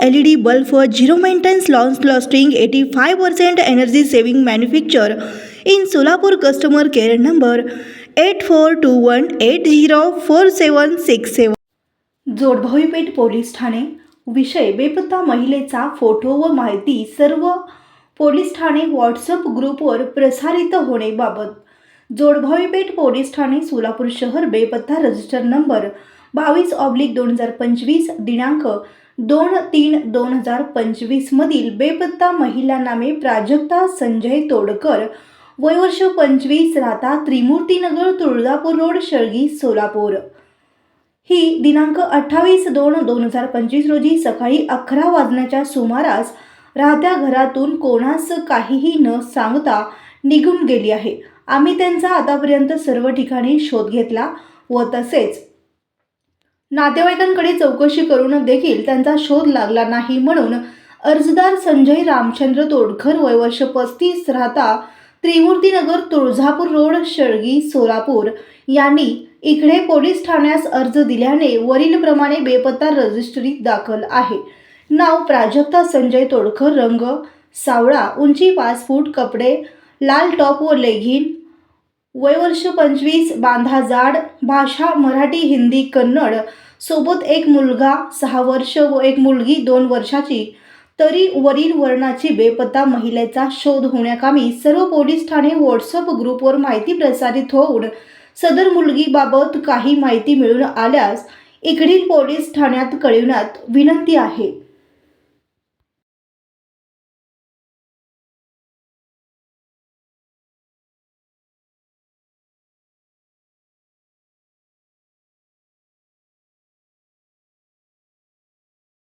LED bulb for zero maintenance customer lasting 85% energy saving manufacture. In Solapur customer care number 8421804767 Jodbhavipeth police Thane. विषय बेपत्ता महिलेचा photo व माहिती सर्व पोलीस ठाणे व्हॉट्सअप ग्रुपवर प्रसारित होणेबाबत जोडभावीपेठ पोलीस ठाणे सोलापूर शहर बेपत्ता रजिस्टर नंबर बावीस ऑब्लिक दोन हजार पंचवीस दिनांक दोन तीन दोन हजार पंचवीसमधील बेपत्ता महिला नामे प्राजक्ता संजय तोडकर वयवर्ष पंचवीस राहता त्रिमूर्तीनगर तुळजापूर रोड शळगी सोलापूर. ही दिनांक अठ्ठावीस दोन दोन हजार पंचवीस रोजी सकाळी अकरा वाजण्याच्या सुमारास राहत्या घरातून कोणास काहीही न सांगता निघून गेली आहे. आम्ही त्यांचा आतापर्यंत सर्व ठिकाणी शोध घेतला व तसेच नातेवाईकांकडे चौकशी करून देखील त्यांचा शोध लागला नाही म्हणून अर्जदार संजय रामचंद्र तोडकर वयवर्ष पस्तीस राहता त्रिमूर्तीनगर तुळजापूर रोड शळगी सोलापूर यांनी इकडे पोलीस ठाण्यास अर्ज दिल्याने वरीलप्रमाणे बेपत्ता रजिस्ट्रीत दाखल आहे. नाव प्राजक्ता संजय तोडकर रंग सावळा उंची पाच फूट कपडे लाल टॉप व लेगिन वयवर्ष पंचवीस बांधा जाड भाषा मराठी हिंदी कन्नड सोबत एक मुलगा सहा वर्ष व एक मुलगी दोन वर्षाची. तरी वरील वर्णाची बेपत्ता महिलेचा शोध होण्याकामी सर्व पोलीस ठाणे व्हॉट्सअप ग्रुपवर माहिती प्रसारित होऊन सदर मुलगीबाबत काही माहिती मिळून आल्यास इकडील पोलीस ठाण्यात कळविण्यात विनंती आहे.